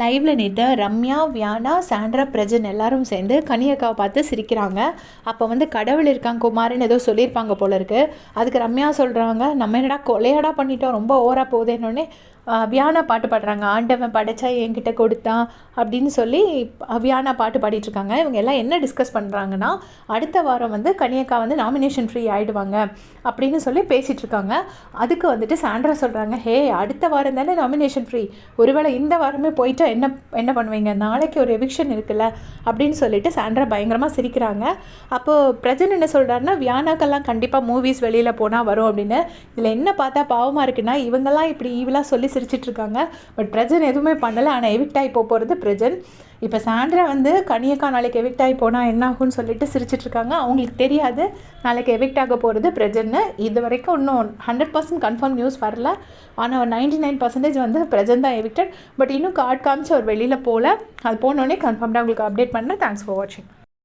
லைவ்ல நேற்று ரம்யா வியானா சாண்ட்ரா பிரஜன் எல்லாரும் சேர்ந்து கனியக்காவை பார்த்து சிரிக்கிறாங்க. அப்போ வந்து கடவுள் இருக்காங்க குமார்னு ஏதோ சொல்லியிருப்பாங்க போல இருக்கு. அதுக்கு ரம்யா சொல்கிறாங்க நம்ம என்னடா கொலையாடா பண்ணிட்டோம் ரொம்ப ஓவரா போதேன்னொடனே வியானா பாட்டு பாடுறாங்க. ஆண்டவன் படைச்சா என்கிட்ட கொடுத்தான் அப்படின்னு சொல்லி வியானா பாட்டு பாடிட்டுருக்காங்க. இவங்க எல்லாம் என்ன டிஸ்கஸ் பண்ணுறாங்கன்னா அடுத்த வாரம் வந்து கனியக்கா வந்து நாமினேஷன் ஃப்ரீ ஆயிடுவாங்க அப்படின்னு சொல்லி பேசிகிட்ருக்காங்க அதுக்கு வந்துட்டு சாண்ட்ரா சொல்கிறாங்க ஹே அடுத்த வாரம் தானே நாமினேஷன் ஃப்ரீ ஒருவேளை இந்த வாரமே போயிட்டா என்ன என்ன பண்ணுவீங்க? நாளைக்கு ஒரு எவிக்ஷன் இருக்குல்ல? அப்படின்னு சொல்லிட்டு சாண்ட்ரா பயங்கரமாக சிரிக்கிறாங்க. அப்போது பிரஜன் என்ன சொல்கிறாருன்னா வியானாக்கெல்லாம் கண்டிப்பாக மூவிஸ் வெளியில் போனால் வரும் அப்படின்னு. இதில் என்ன பார்த்தா பாவமாக இருக்குன்னா இவங்கெல்லாம் இப்படி ஈவிலாக சொல்லி சிரிச்சிட்டு இருக்காங்க பட் பிரஜன் எதுவுமே பண்ணலை. ஆனால் எவிக்ட் ஆகி போக போகிறது பிரஜன். இப்போ சாண்ட்ரா வந்து கனியக்கா நாளைக்கு எவிக்ட் ஆகி போனால் என்ன ஆகும்னு சொல்லிட்டு சிரிச்சிட்டு இருக்காங்க அவங்களுக்கு தெரியாது. நாளைக்கு எவிக்ட் ஆக போகிறது பிரஜன்னு. இது வரைக்கும் இன்னும் ஹண்ட்ரட் பர்சன்ட் கன்ஃபார்ம் நியூஸ் வரல. ஆனால் ஒரு நைன்டி நைன் பர்சன்டேஜ் வந்து பிரஜன் தான் எவிக்டட் பட் இன்னும் கார்டு காமிச்சு அவர் வெளியில் போகல அது போனோடனே கன்ஃபார்ம்டாக உங்களுக்கு அப்டேட் பண்ணேன். தேங்க்ஸ் ஃபார் வாட்சிங்